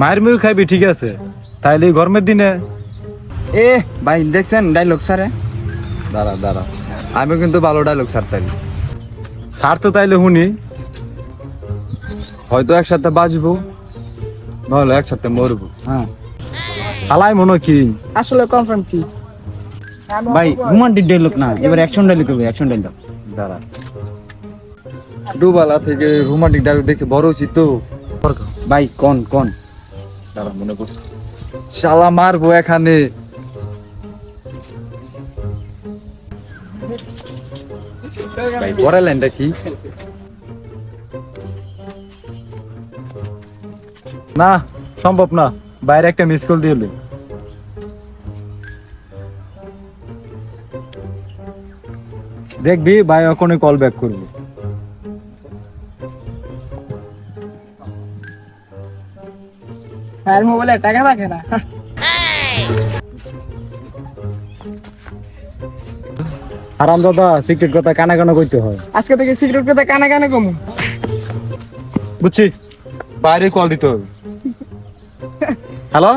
মায়ের মুখ খাইবি ঠিক আছে? তাইলে এই গরমের দিনে এ ভাই দেখছেন ডাইলগ স্যারে দাঁড়া দাঁড়া। আমি কিন্তু ভালো ডায়লগ ছাড়তারি সার তো তাইলে শুনি। হয়তো একসাথে বাঁচবো নাহলে একসাথে মরবো। হ্যাঁ। আলাই মনে কি? আসলে কনফার্ম কি? ভাই রোমান্টিক ডাইলগ না এবার অ্যাকশন ডাইলগ হবে অ্যাকশন ডাইলগ দাঁড়া। ডুবালা থেকে রোমান্টিক ডায়লগ দেখে বড় হচ্ছি তো। ভাই কোন কোন? দাঁড়া মনে করছি। শালা মারবো এখানে। ভাই পরের লাইনটা কি? না সম্ভব না। বাইরে একটা মিস কল দিয়ে দেখবি ভাই ওখানে কল ব্যাক করবি। আর মোবাইলে টাকা থাকে না। আরাম দাদা সিক্রেট কথা কানা কানা কইতে হয়। আজকে থেকে সিক্রেট কথা কানে কানে কম। বুঝছি? বাইরে কল দিতে হবে। Hello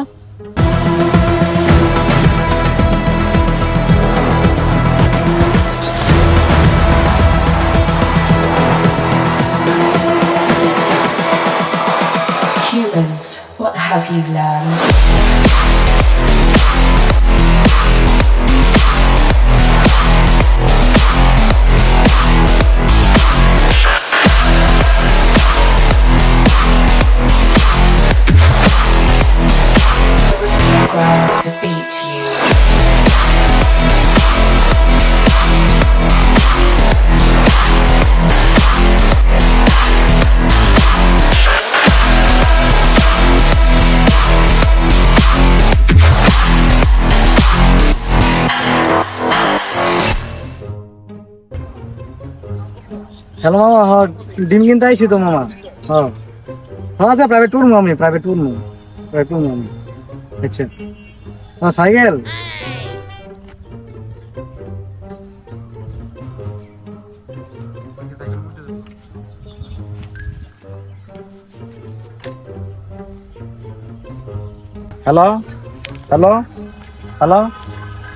have you learned? Hello মামা, হ, ডিম কিনতে আইছি তো মামা। হ্যাঁ হ্যাঁ আচ্ছা প্রাইভেট ট্যুর আমি প্রাইভেট ট্যুর মু প্রাইভেট ট্যুর আমি আচ্ছা। হ্যাঁ সাইকেল। হ্যালো? হ্যালো? হ্যালো?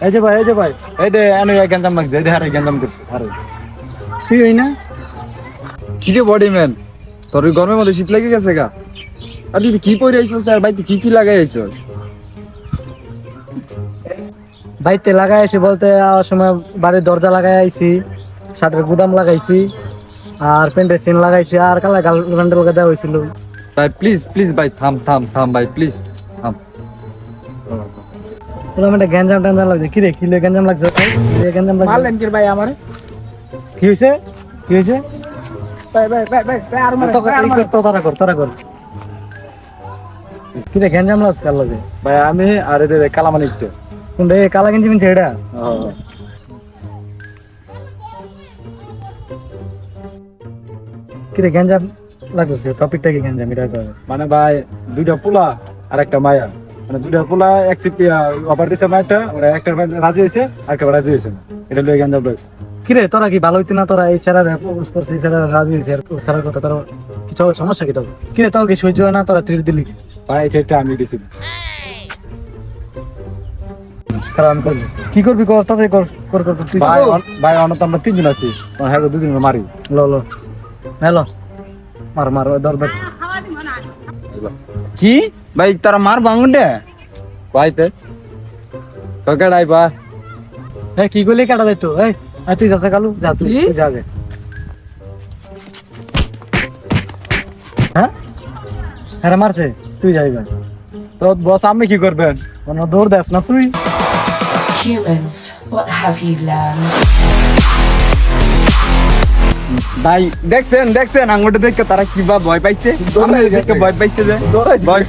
এই যে ভাই, এই যে ভাই। এই দে এক গেন্দাম মাগছে এই দে হারে গেন্দাম করছে হারে তুই হই না? কি রে বডি ম্যান তোর ওই গরমের মধ্যে শীত লেগে গেছে গা। আর তুই কি পরে আইছস তার? ভাই তুই কি কি লাগাই আইছস? বাইতে লাগাই আইছি বলতে সময় বাড়ির দরজা লাগাই আইছি শার্টের গুদাম লাগাইছি আর প্যান্টের চেন লাগাইছি আর কালা গার্লফ্রেন্ডের লগে দেওয়া হয়েছিল ভাই প্লিজ প্লিজ ভাই থাম থাম থাম ভাই প্লিজ থাম। বললাম একটা গ্যাঞ্জাম ট্যাঞ্জাম লাগছে। কি রে কি লে গ্যাঞ্জাম লাগছে? গ্যাঞ্জাম লাগছে? মারলেন কি ভাই আমার? কি হয়েছে কি হয়েছে ভাই ভাই ভাই ভাই আর মার তো তারা কর তারা কর। কার লাগে? ভাই আমি আর কালা গেঞ্জি পিনছে এটা? কি রে গ্যাঞ্জাম লাগছে টপিকটা কি গ্যাঞ্জাম? এটা মানে ভাই দুইটা পোলা আর একটা মায়া। মানে দুইটা পোলা এক সিপি অফার দিছে মাইটা ওরা একটা রাজি হয়েছে আর একটা রাজি হয়েছে না। এটা লয়ে গেন্দাম লাগছে কিরে তোরা কি ভালো হইতে না তোরা? এই স্যারের প্রপোজ করছে এই স্যারের রাজি হয়েছে কথা তোর কিছু সমস্যা কি তোর? কিরে তোর কি সহ্য হয় না? তোরা তীর দিলি কি? ভাই এটা আমি দিছি। কি করবি কর তাতে কর কর কর তুই ভাই ভাই অনত আমরা তিনজন আছি। হ্যাঁ দুদিন মারি। লো লো। হ্যালো মার মার দর দর কি? ভাই তারা মার বাঙুনটা ভাইতে কাকা ডাই বা। এই কি করলি? কাটা যাইতো এই। এই তুই যাচ্ছে কালু যা তুই তুই যা আগে হ্যাঁ হ্যাঁ মারছে তুই যাইবে তো বস আপনি কি করবেন কোনো দৌড় দেস না তুই Humans, what have you learned? ভাই দেখছেন দেখছেন আঙ্গুটা দেখে তারা কিবা ভয় পাইছে আমরা দেখে ভয় পাইছে যে ভয়